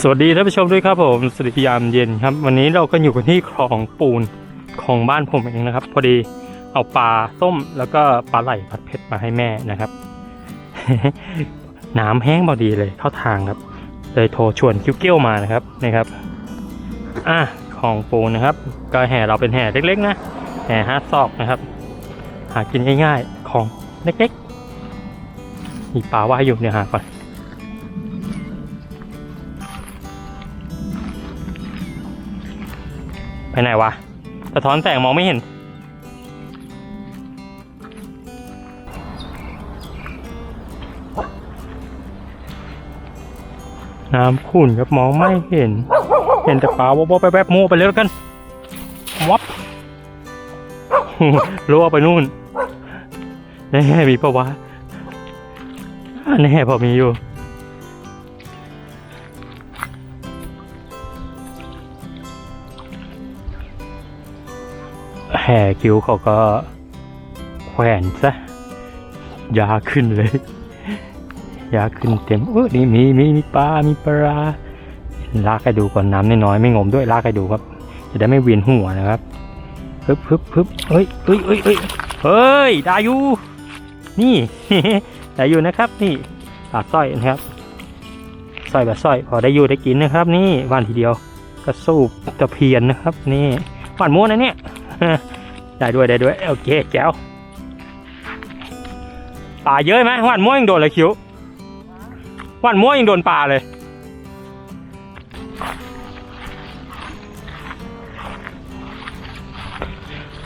สวัสดีท่านผู้ชมด้วยครับผมสวัสดียามเย็นครับ วันนี้เราก็อยู่กันที่คลองปูนของบ้านผมเองนะครับ พอดีเอาปลาส้มแล้วก็ปลาไหลผัดเผ็ดมาให้แม่นะครับ น้ำแห้งพอดีเลยเข้าทางครับ เลยโทรชวนคิวเกี้ยวมานะครับนะครับอะของปูนนะครับ ก็แห่เราเป็นแห่เล็กๆนะแห่ห้าซอกนะครับ หากินง่ายๆของเล็กๆมีปลาว่ายอยู่เนี่ยหาก่อน ไปไหนวะสะท้อนแสงมองไม่เห็น น้ำขุ่นครับมองไม่เห็น เห็นแต่ปลาวบๆแป๊บๆโม่ไปเลยแล้วกันวับรั่วไปนู่นแน่มีปะวะอ่าแน่พอมีอยู่ แห่คิ้วเขาก็แขวนซะยาขึ้นเลย ยาขึ้นเต็มเออนี่มีมีมีปลา มีปลาลากให้ดูก่อนน้ำน้อยไม่งมด้วยลากให้ดูครับ จะได้ไม่เวียนหัวนะครับฮึบฮึบฮึบเฮ้ยเฮ้ยเฮ้ยเฮ้ยเฮ้ยได้อยู่นี่ได้อยู่นะครับ นี่ปลาสร้อยนะครับสร้อยแบบสร้อยพอได้อยู่ได้กินนะครับ นี่วันทีเดียวกระสูบตะเพียนนะครับ นี่หวานม้วนนะเนี่ย ได้ด้วยได้ด้วยโอเคแก้วปลาเยอะไหมหวานม้วนยังโดนเลยคิ้วหวานม้วนยังโดนปลาเลย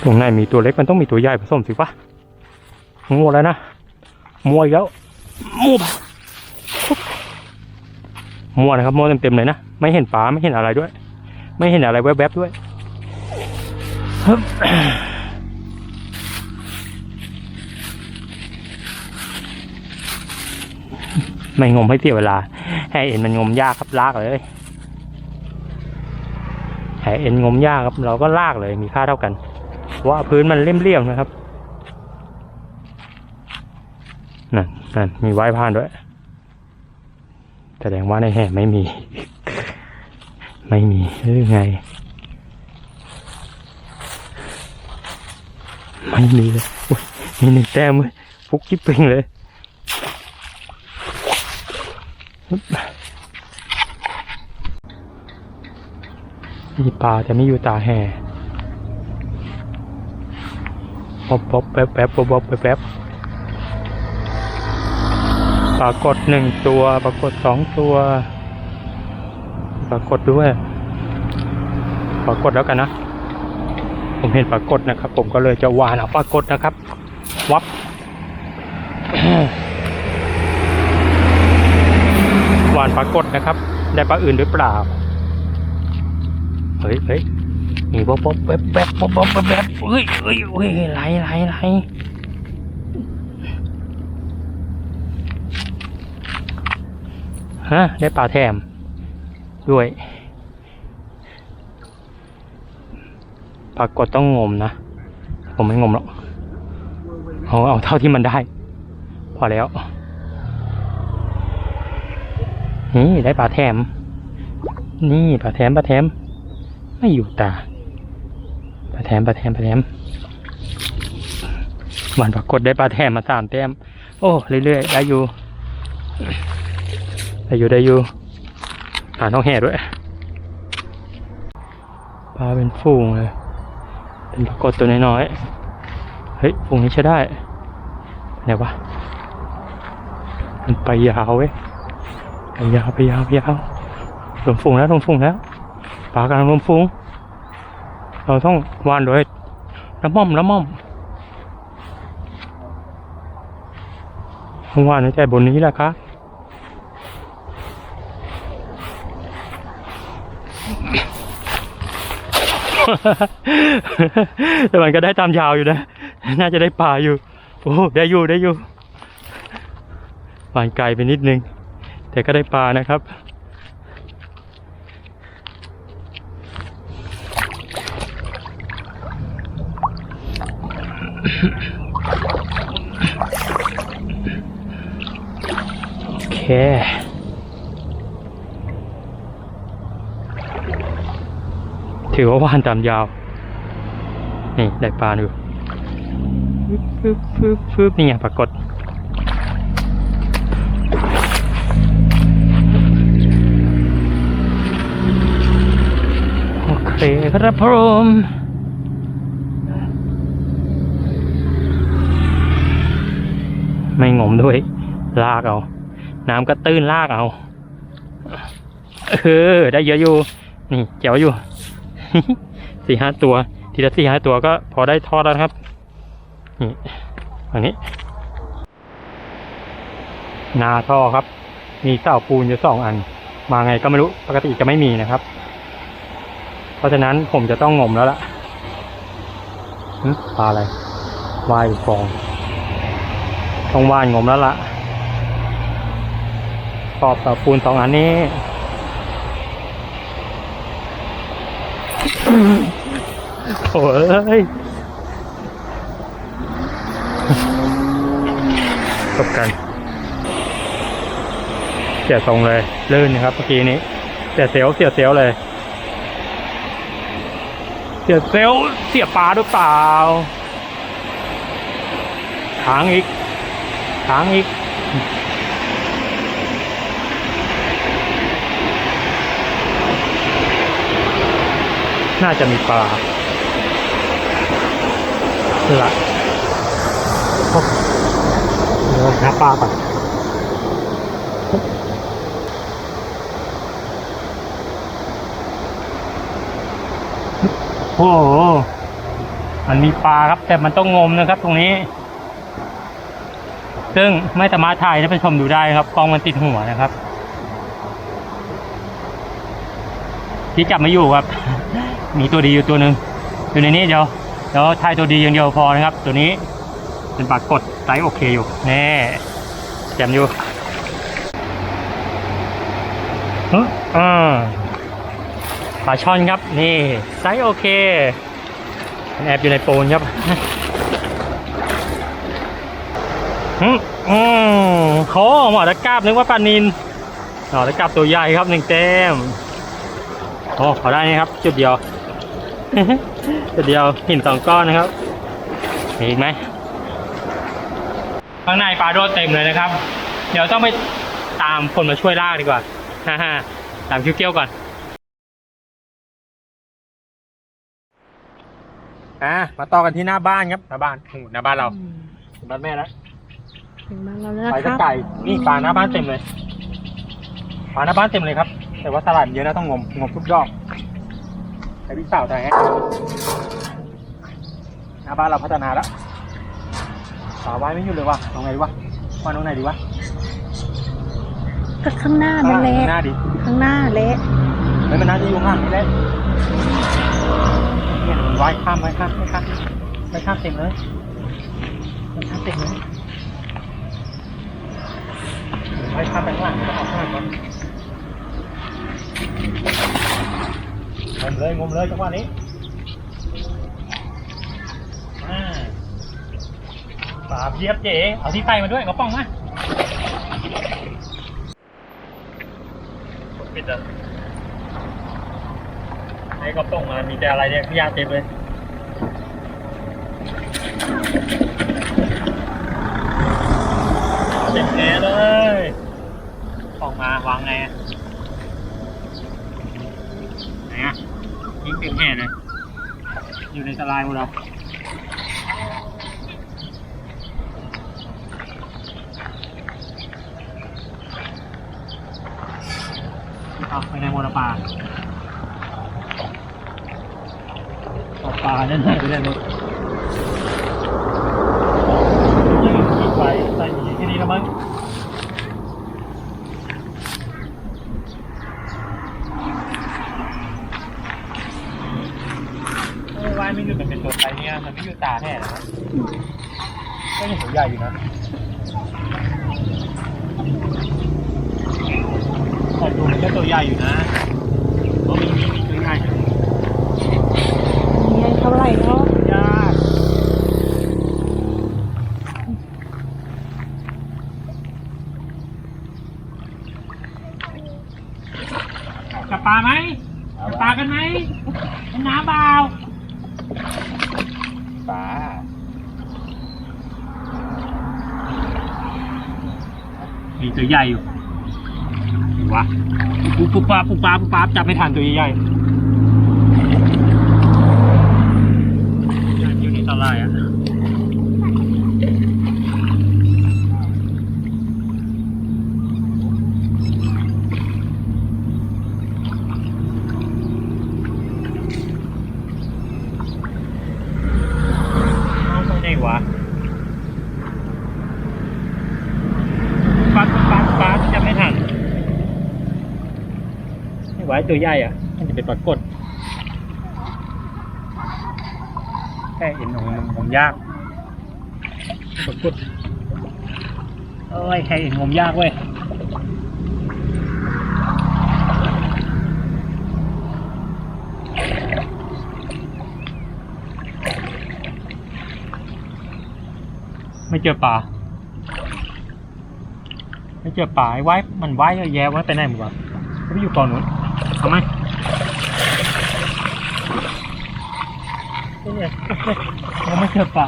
ตรงไหนมีตัวเล็กมันต้องมีตัวใหญ่ผสมสิปะมัวแล้วนะมัวอีกแล้วมัวมัวนะครับมัวเต็มๆเลยนะไม่เห็นปลาไม่เห็นอะไรด้วย ไม่เห็นอะไรแวบๆด้วย ไม่งมให้เสียเวลาให้เอ็นมันงมยากครับลากเลยให้เอ็นงมยากครับ เราก็ลากเลยมีค่าเท่ากันว่าพื้นมันเลี่ยมๆนะครับนั่นนั่นมีไว้ผ่านด้วย แสดงว่าในแห่ไม่มี ไม่มีหรือไง ไม่มีเลยมีหนึ่งแต้มเว้ยฟุกกิ๊บเป่งเลยมีปลาแต่ไม่อยู่ตาแห่ป๊อบป๊อบแป๊บแป๊บป๊บป๊บแป๊บแป๊บปรากฏหนึ่งตัว ปรากฏสองตัว ปรากฏด้วย ปรากฏแล้วกันนะ ผมเห็นปรากฏนะครับ ผมก็เลยจะวานเอาปรากฏนะครับ วับวานปรากฏนะครับ ได้ปลาอื่นหรือเปล่า เฮ้ยเฮ้ยมีบ๊อบบ๊อบแป๊บแป๊บบ๊อบบ๊อบแป๊บแป๊บเฮ้ยเฮ้ยเฮ้ยไหลไหลไหลฮะได้ปลาแถมด้วย ปรากฏต้องงมนะ ผมไม่งมหรอกเอาเอาเท่าที่มันได้ พอแล้ว นี่ได้ปลาแถม นี่ปลาแถมปลาแถม ไม่อยู่ตาปลาแถมปลาแถมปลาแถมวันปรากฏได้ปลาแถมมาสามแต้ม โอ้เรื่อยๆได้อยู่ได้อยู่ได้อยู่ปลาต้องแห่ด้วยปลาเป็นฝูงเลย ปรากฏตัวน้อยๆ เฮ้ยฝูงนี้ใช้ได้ไหนวะ มันไปยาวเว้ย ไปยาวไปยาวไปยาวรวมฝูงแล้วรวมฝูงแล้วปากำลังรวมฝูงเราต้องวานโดยละม่อมละม่อมวานในใจบนนี้แหละครับ แต่มันก็ได้ตามยาวอยู่นะ น่าจะได้ปลาอยู่ โอ้ได้อยู่ได้อยู่หวานไกลไปนิดนึง แต่ก็ได้ปลานะครับโอเค ถือว่าว่านตามยาว นี่ได้ปลาดูฟึบฟึบฟึบนี่ไงปรากฏโอเคครับผมไม่งมด้วย ลากเอา น้ำก็ตื้นลากเอา เออ ได้เยอะอยู่ นี่เจ๋วอยู่ สี่ห้าตัว ทีละสี่ห้าตัวก็พอได้ทอดแล้วครับนี่อันนี้ นาท่อครับ มีเสาปูนอยู่สองอัน มาไงก็ไม่รู้ปกติจะไม่มีนะครับ เพราะฉะนั้นผมจะต้องงมแล้วล่ะปลาอะไรวายฟองต้องว่านงมแล้วล่ะขอบเสาปูนสองอันนี้ โอ้ยจบกันเสียทรงเลย ลื่นนะครับเมื่อกี้นี้ เสียเซลเสียเซลเลย เสียเซลลเสียปลาหรือเปล่าค้างอีกค้างอีก น่าจะมีปลาละโอ้เดี๋ยวหาปลาก่อนโอ้โหมันมีปลาครับ แต่มันต้องงมนะครับตรงนี้ ซึ่งไม่สามารถถ่ายให้ไปชมดูได้ครับกล้องมันติดหัวนะครับที่จับไม่อยู่ครับ มีตัวดีอยู่ตัวหนึ่งอยู่ในนี้เดี๋ยวเดี๋ยวถ่ายตัวดีอย่างเดียวพอนะครับ ตัวนี้เป็นปากฏไซส์โอเคอยู่แน่แจ่มอยู่อ่าปลาช่อนครับ นี่ไซส์โอเคแอบอยู่ในโปนครับอืมอืมโหหมอตะกราบนึกว่าปลานินหมอตะกราบตัวใหญ่ครับหนึ่งแต้มโอ้ขอได้นี่ครับ จุดเดียว เดียวหินสองก้อนนะครับมีอีกไหมข้างในปลาโดดเต็มเลยนะครับ เดี๋ยวต้องไปตามคนมาช่วยลากดีกว่าฮ่าฮ่าตามคิวเกี้ยวก่อนอะมาต่อกันที่หน้าบ้านครับหน้าบ้านโอ้โหหน้าบ้านเราบ้านแม่แล้วถึงบ้านเราแล้วไปนะคสักรับไก่นี่ปลาหน้าบ้านเต็มเลยปลาหน้าบ้านเต็มเลยครับ แต่ว่าตลาดเยอะนะต้องงมงมทุกดอก ไอพี่สาวถ่ายให้หน้าบ้านเราพัฒนาแล้วปลาไว้ไม่อยู่เลยวะเอาไงดีวะว่าน้องไหนดีวะก็ข้างหน้านั่นแหละข้างหน้าดิข้างหน้าเละไม่มันน่าจะอยู่ข้างนี่แหละเนี่ยมันว่ายข้ามไว้ข้ามไม่ข้ามไม่ข้ามเต็มเลยไม่ข้ามเต็มเลยว่ายข้ามไปข้างหลังต้องออกข้างหลังก่อน งมเลยงมเลยจังหวะนี้อ่าปลาเพียบเจ๋เอาที่ไฟมาด้วยกระป๋องมาปิดอะไอ้กระป๋องมามีแต่อะไรเนี่ยขยะเต็มเลยเต็มแผลเลยออกมาวางไงอะไหนอะยิง เต็มแห่เลย อยู่ในสลายหมดแล้วเอาไปในโมนาปาตกปลาแน่ๆไปเลยนุ๊กยิงไปใส่ยิงที่นี่แล้วมั้งเออวายไม่หยุดมันเป็นตัวไซเนี่ยมันไม่หยุดตาแน่นะก็ยังตัวใหญ่อยู่นะแต่ดูมันก็ตัวใหญ่ อยู่นะเพราะมีมีมีตัวใหญ่อยู่มีเท่าไหร่เนาะยากจับปลาไหมปลากันไหมเป็นน้ำเปล่าปลามีตัวใหญ่อยู่วะ ปุ๊บปุ๊บป๊าปุ๊บปลาปุ๊บจับไม่ทันตัวใหญ่ๆอยู่ในตลาดอะ เอาไปไหนวะปัดปัดปัดจะไม่ทันไม่ไหว ตัวใหญ่อะ มันจะเป็นปรากฏแค่เห็นของมันผมยากปรากฏเอ้ยแค่เห็นผมยากเว้ยไม่เจอปลาไม่เจอปลาไอ้ไว้มันไว้เยอะแยะไว้ไปไหนหมดวะเขาไปอยู่กองนู้น ทำไมเราไม่เจอปลา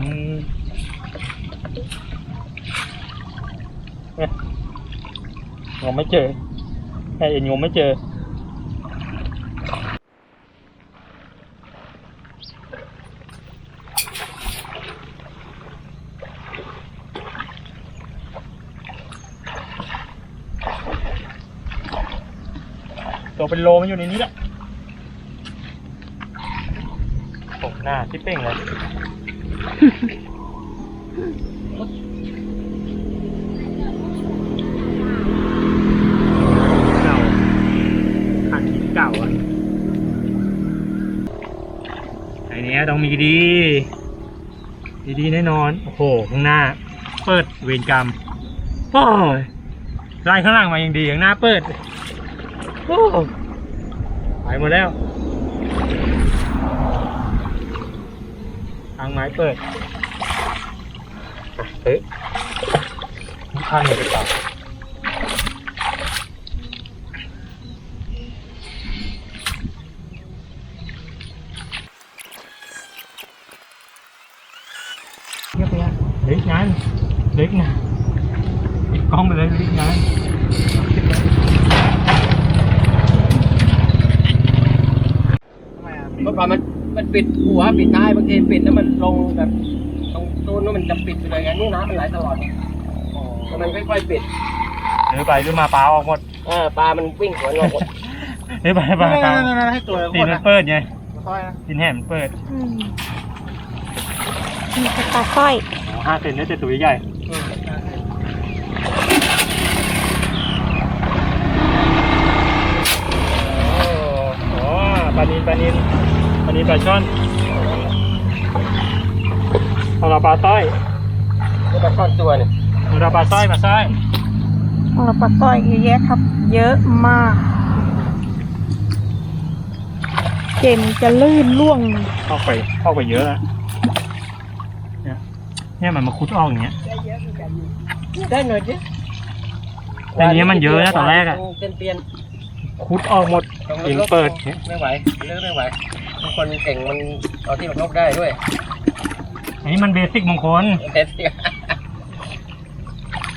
อืมเนี่ยงมไม่เจอแค่เอ็นงมไม่เจอ ตัวเป็นโลมันอยู่ในนี้แหละตกหน้าที่เป้งเลยเก่าขันหินเก่าอะไอเนี้ยต้องมีดี ดีๆแน่นอน โอ้โห ข้างหน้า เปิดเวรกรรมโอ้ยไล่ข้างหลังมายังดี ข้างหน้าเปิดโอ้ ไปหมดแล้ว ทางไม้เปิดอะเฮ้ยข้างอยู่หรือเปล่าเรียบร้อยเหล็กงานเหล็กงานปิดกล้องไปเลยเหล็กงาน เมื่อก่อนมันมัน ปิดหัวปิดท้ายบางทีปิดแล้วมันลงแบบตรงตู้นู้นมันจะปิดไปเลยไงนี่น้ำมันไหลตลอดไงแล้วมันค่อยๆปิดหรือไปหรือมาปลาออกหมดเออปลามันวิ่งสวนเราหมดหรือไปปลากลางให้ตัวตีนมันเปิดไงค่อยนะตีนแหมมันเปิดอืมมีปลาสร้อยอ๋อห้าเซนแล้วแต่ตัวใหญ่โอ้โหปลานินปลานิน ปลานินปลาช่อนเอาเราปลาสร้อยนี่ปลาช่อนตัวเนี่ยเอาเราปลาสร้อยปลาสร้อยของเราปลาสร้อยเยอะแยะครับ เยอะมากเจมจะลื่นล่วงเข้าไปเข้าไปเยอะแล้วเนี่ยเนี่ยมันมาคุดออกอย่างเงี้ยได้หน่อยดิในนี้มันเยอะนะตอนแรกอะเปลี่ยนเปลี่ยนคุดออกหมดตีนเปิดเนี่ยไม่ไหวเลือกไม่ไหว บางคนเก่งมันเอาที่หลบนกได้ด้วยอันนี้มันเบสิกมงคลเด็ดเนี่ย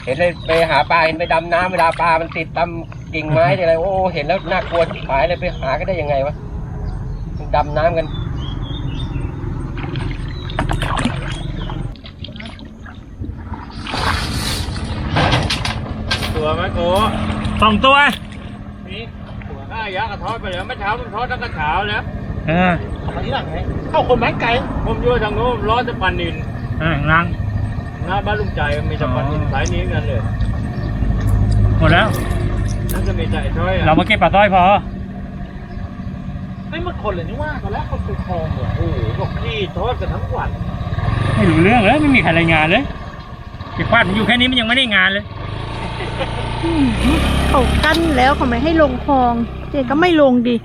เห็นเลยไปหาปลาเห็นไปดำน้ำเวลาปลามันติดตามกิ่งไม้อะไรโอ้เห็นแล้วน่ากลัวชิบหายเลยไปหาก็ได้ยังไงวะมันดำน้ำกันตัวไหมโกสองตัวนี่หัวข้ายักษ์กระทอดไปแล้วเมื่อเช้ามันทอดตั้งแต่เช้าแล้วเออมาที่หลังไหนเข้าคนไม้ไก่ผมอยู่ทางโน้นร้อยสะพานนินอ่างล่างหน้าบ้านลุงใจมีสะพานนินสายนี้กันเลยหมดแล้วนั่นจะมีใจช่อยอะเรามาเก็บปลาต้อยพอไม่มาคนเลยนี่ว่าตอนแรกคนไปคลองเหรอโอ้โหบอกที่ทอดกันทั้งวันไม่รู้เรื่องเลยไม่มีใครรายงานเลยเก็บควาดมันอยู่แค่นี้มันยังไม่ได้งานเลยอืมเขากั้นแล้วเขาไม่ให้ลงคลองเจก็ไม่ลงดิ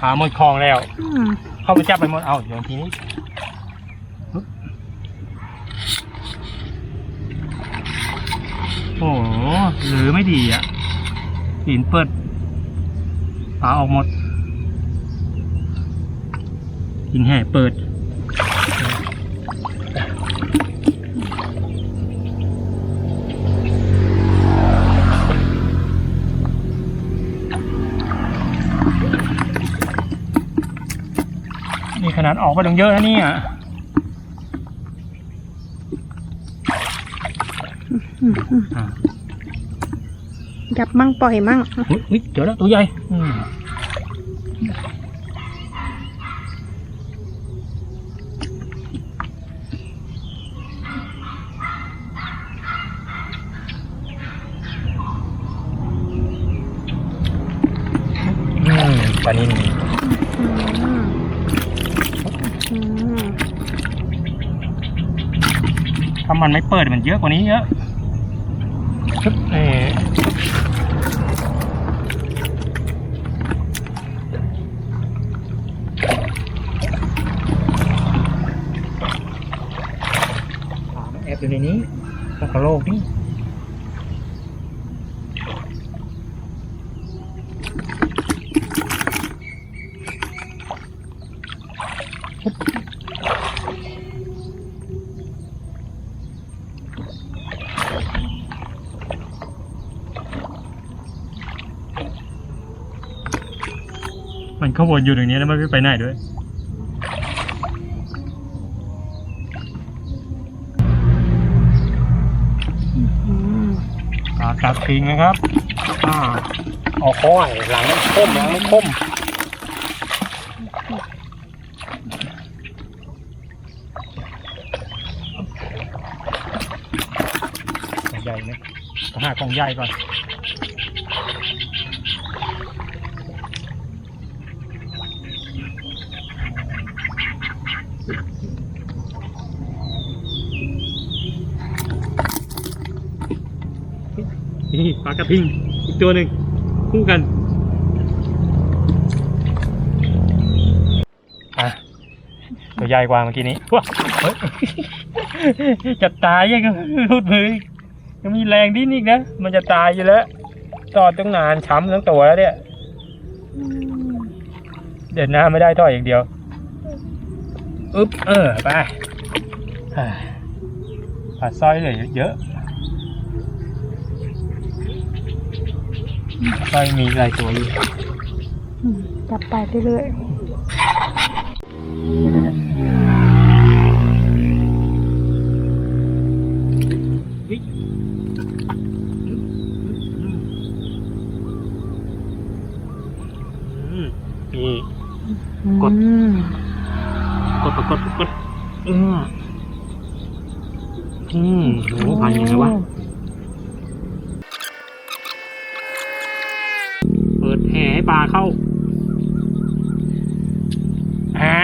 หาหมดคลองแล้วเข้าไปจับไปหมดเอาเดี๋ยวทีนี้โอ้โหหรือไม่ดีอะหินเปิดปลาออกหมดหินแห่เปิด นี่ขนาดออกไปตั้งเยอะนะเนี่ยอ่าจับมั่งปล่อยมั่งอุ๊ยอุ๊ยเจอแล้วตัวใหญ่อืมอืมปลานิน อืมอืม ถ้า มันไม่เปิดมันเยอะกว่านี้เยอะปึ๊บเอ่อปลามันแอบอยู่ในนี้ตะกะโลกนี่ เขาวนอยู่ตรงนี้แล้วมันไม่ไปไหนด้วย ปลากัดทิงนะครับอ่าเอาค้อนหลังมันคมหลังมันคมใหญ่ไหมต้องหากองใหญ่ก่อน นี่ปลากระทิง อีกตัวหนึ่งคู่กัน อะ ตัวใหญ่กว่าเมื่อกี้นี้ว้าจะตายยังรุดมือยังมีแรงดิ้นอีกนะ มันจะตายอยู่แล้วต่อตั้งนานช้ำทั้งตัวแล้วเนี่ย เดินหน้าไม่ได้ต่ออย่างเดียว อึ๊บ เออ ไปอ่าปลาสร้อยเลือเยอะ สร้อยมีหลายตัวอยู่อืมจับไปเรื่อยอืมนี่ๆกดอืมกด กดกดกดเอออืมโหพันยังไงวะ เปิดแห่ให้ปลาเข้า อ่า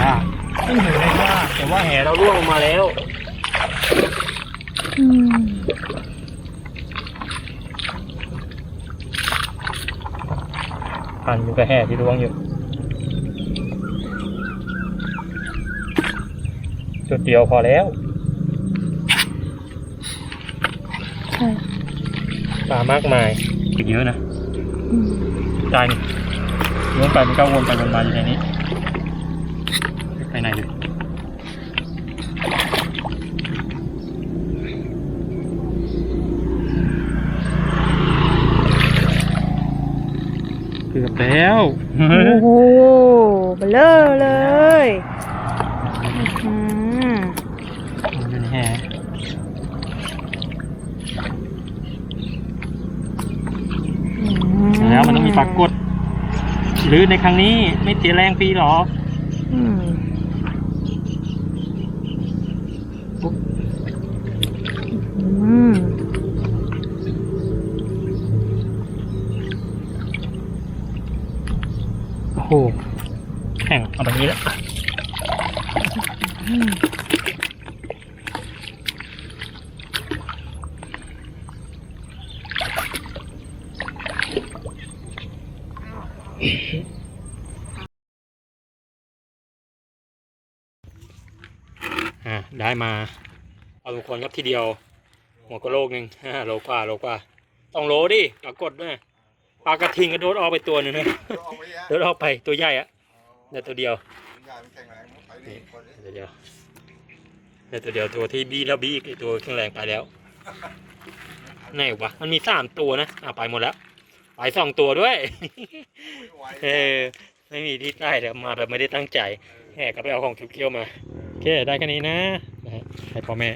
ยากไม่เห็นเลยยากแต่ว่าแห่เราล่วงลงมาแล้ว อืม พันอยู่กับแห่ ที่ล่วงอยู่ จุดเดียวพอแล้วใช่ปลามากมายอีกเยอะนะอืมจานวนไปมันก็วนไปวนมาอยู่ในนี้ ไปไหนเลยเกือบ แล้วโอ้โหเบลอเลยอืมมันเป็นแห่แล้วมันต้องมีปรากฏหรือในครั้งนี้ไม่เสียแรงฟรีหรอ อืม โหแข่งเอาแบบนี้แล้วอืมอะได้มาเอาทุกคนครับทีเดียว หัวกะโลกหนึ่งห้าโลกว่าโลกว่าต้องโลดิปรากฏด้วย ปลากระทิงก็โดดออกไปตัวหนึงนะออกไปอะโดดออกไปตัวใหญ่อะเนี่ยตัวเดียวยายมันแข็งแรงไปดิคนนี้ตัวเดียวเนี่ยตัวเดียวตัวที่บีแล้วบีอีกไอ้ตัวแข็งแรงไปแล้วไหนวะมันมีสามตัวนะอะไปหมดแล้วไปสองตัวด้วยไม่ไหวเออไม่มีที่ใต้เดี๋ยวมาแบบไม่ได้ตั้งใจแหกก็ไปเอาของเคี้ยวๆมาโอเคได้แค่นี้นะนะฮะให้พ่อแม่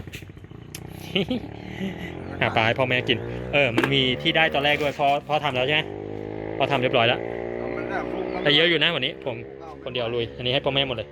หาปลาให้พ่อแม่กิน เออ มันมีที่ได้ตอนแรกด้วยพ่อพ่อทำแล้วใช่ไหมพ่อทำเรียบร้อยแล้วมันน่ะลูกมันแต่เยอะอยู่นะวันนี้ ผมคนเดียวลุย อันนี้ให้พ่อแม่หมดเลย